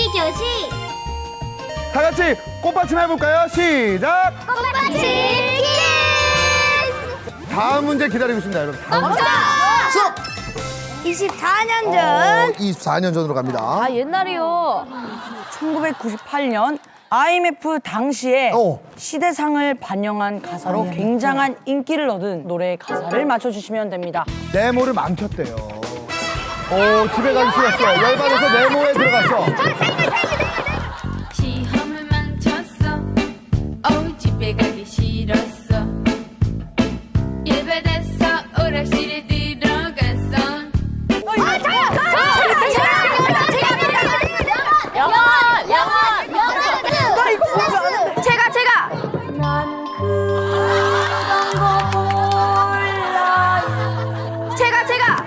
2교시 다 같이 꽃받침 해볼까요? 시작! 꽃받침 다음 문제 기다리고 있습니다, 여러분. 다음 문제. 수업! 24년 어, 24년 전으로 갑니다. 아 옛날이요. 1998년 IMF 당시에 어. 시대상을 반영한 가사로 굉장한 인기를 얻은 노래의 가사를 맞춰주시면 됩니다. 네모를 망쳤대요. 오, 집에 가기 싫었어. 열받아서 네모에 들어갔어.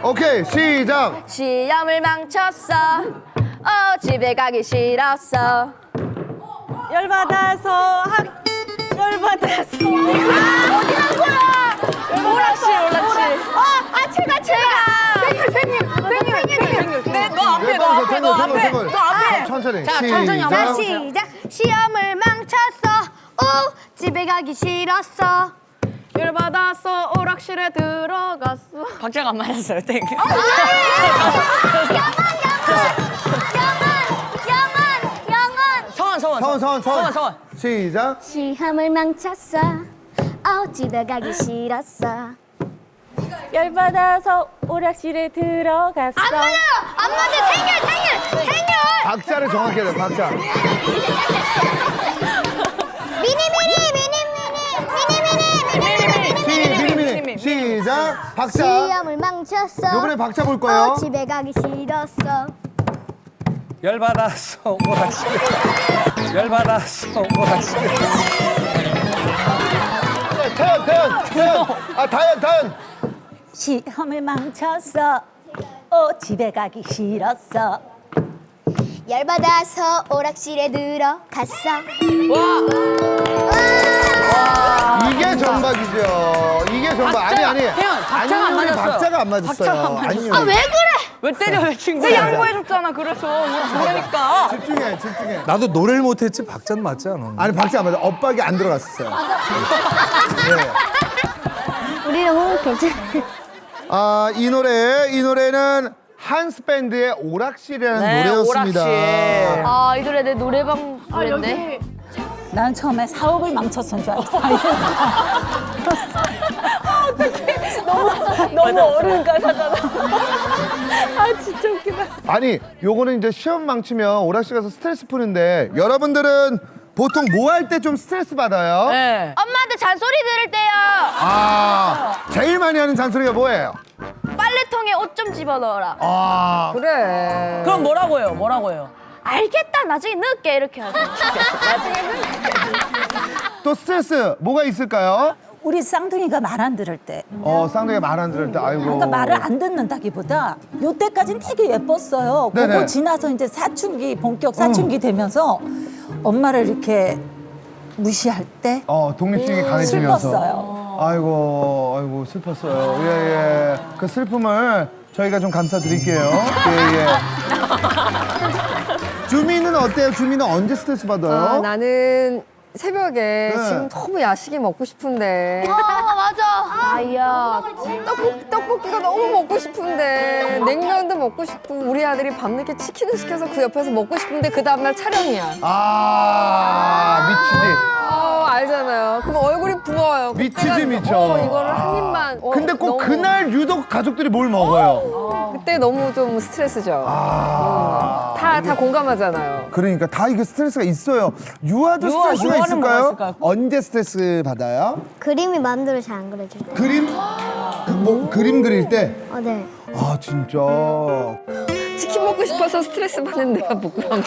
오케이, 시작! 시험을 망쳤어 어 집에 가기 싫었어 열받아서 학 열받아서 어디 간 거야 오락실 오락실. 어아 제가 제가 팽글 팽글 팽글 팽글 네너 앞에 너 앞에 너 앞에 너 앞에. 천천히. 자 천천히 시작. 한번 시작 시험을 망쳤어 오 집에 가기 싫었어 열받아서 오락실에 들어갔어. 박자가 안 맞았어요. 땡. 영원 영원 서원 서원 서원, 서원, 서원. 서원 서원. 시작. 시험을 망쳤어 어 집에 가기 싫었어 열받아서 오락실에 들어갔어. 안 맞아요 안 맞아 탱글 탱글 탱글 박자를 정확히 해야 돼, 박자. 미니 미니 미니 미니 미니 미니 미니 시, 미리미리. 박자. 시험을 망쳤어 요번에 박자 볼 거예요. 어 집에 가기 싫었어 열받아서 오락실 열받아서 오락실 태연, 태연, 태연. 아, 다연, 다연. 시험을 망쳤어. 어, 집에 가기 싫었어. 열받아서 오락실에 들어갔어 이 박자가 안 아니, 맞았어요. 박자가 안 맞았어요. 박자가 안 맞았어요. 아니요. 아왜 그래 왜 때려요 친구? 내 양보해줬잖아. 그래서 모르니까. 집중해, 집중해. 나도 노래를 못했지 박자는 맞지 않아 아니, 박자 안 맞아. 엇박이 안 들어갔었어요. 네. 우리는 호흡 괜찮아 아, 이 노래, 이 노래는 한스 밴드의 오락실이라는 네, 노래였습니다. 오락실. 아 이 노래 내 노래방 노래인데 난 처음에 사업을 망쳤은 줄 알았어. 너무 어려운 가사잖아. 아니, 요거는 이제 시험 망치면 오락실 가서 스트레스 푸는데 여러분들은 보통 뭐 할 때 좀 스트레스 받아요? 네. 엄마한테 잔소리 들을 때요 아, 제일 많이 하는 잔소리가 뭐예요? 빨래통에 옷 좀 집어넣어라 아, 그럼 뭐라고 해요? 뭐라고 해요? 알겠다 나중에 넣을게 이렇게 하죠 또 스트레스 뭐가 있을까요? 우리 쌍둥이가 말 안 들을 때. 어, 쌍둥이가 말안 들을 때, 아이고. 그러니까 말을 안 듣는다기보다 요때까지는 되게 예뻤어요. 네네. 그거 지나서 이제 사춘기, 본격 사춘기 되면서 엄마를 이렇게 무시할 때 어, 독립심이 강해지면서. 슬펐어요. 아이고, 아이고, 슬펐어요. 예, 예. 그 슬픔을 저희가 좀 감사드릴게요. 예, 예. 주민은 어때요? 주민은 언제 스트레스 받아요? 아, 나는 새벽에 네. 지금 너무 야식이 먹고 싶은데. 아 맞아. 나야. 떡볶, 떡볶이가 너무 먹고 싶은데. 냉면도 먹고 싶고 우리 아들이 밤늦게 치킨을 시켜서 그 옆에서 먹고 싶은데 그 다음날 촬영이야. 아, 어 알잖아요 그럼 얼굴이 부어요 미치지, 그때가, 미쳐. 어, 이거를 한 입만 어, 근데 꼭 너무- 그날 유독 가족들이 뭘 먹어요? 그때 너무 좀 스트레스죠 아. 다, 다 공감하잖아요 그러니까 다 이게 스트레스가 있어요. 유아도 유아, 스트레스가 유아는 있을까요? 언제 스트레스 받아요? 그림이 마음대로 잘 안 그려져 그림? 그, 뭐, 그림 그릴 때? 어 네 아, 진짜. 치킨 먹고 싶어서 스트레스 받는 내가 부끄럽네